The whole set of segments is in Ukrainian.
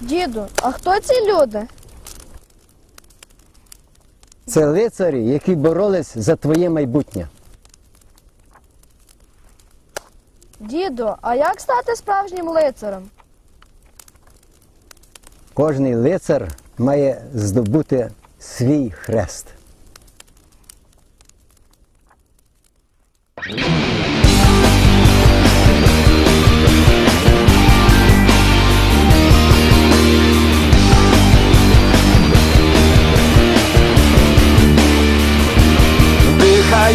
Діду, а хто ці люди? Це лицарі, які боролись за твоє майбутнє. Діду, а як стати справжнім лицарем? Кожний лицар має здобути свій хрест.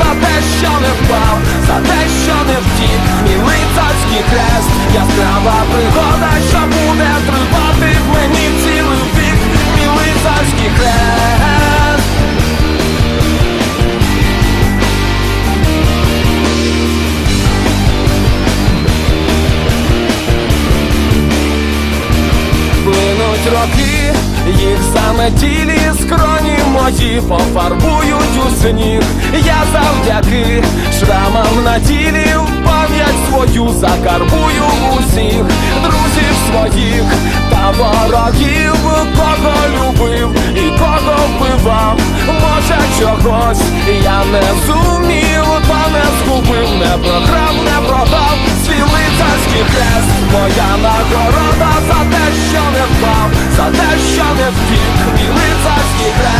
за те, що не впав, за те, що не втік, мій лицарський хрест, яскрава пригода, що буде тривати в мені цілий вік, мій лицарський хрест. Плинуть роки, їх заметілі скроні мої пофарбують у сніг. Я завдяки шрамам на тілі в пам'ять свою закарбую усіх друзів своїх та ворогів, кого любив і кого вбивав. Може чогось я не зумів, та не згубив, не програв, не продав свій лицарський хрест, моя нагорода за те, що не впав, за те, що не втік, мій лицарський хрест,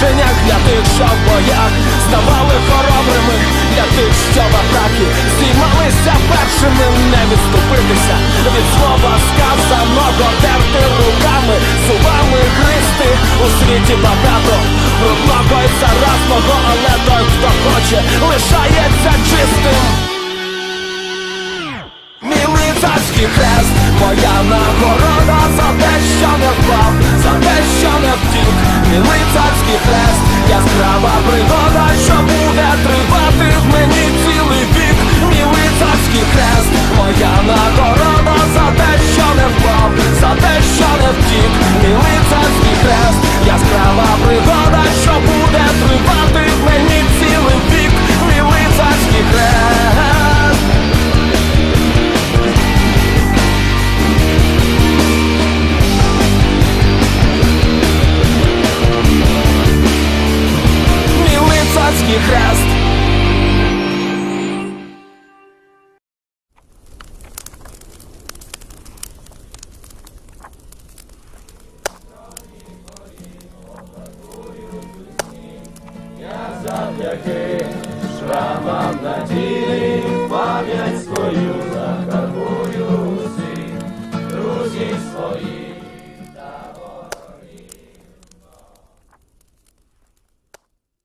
звершеннях для тих, що в боях ставали хоробрими, для тих, що в атаки Зіймалися першими, не відступитися від слова сказаного, терти руками, зубами гристи у світі багато брудного і заразного, але той, хто хоче, лишається чистим. Лицарський хрест, моя нагорода за те, що не впав, за те, що не втік, мій царський хрест,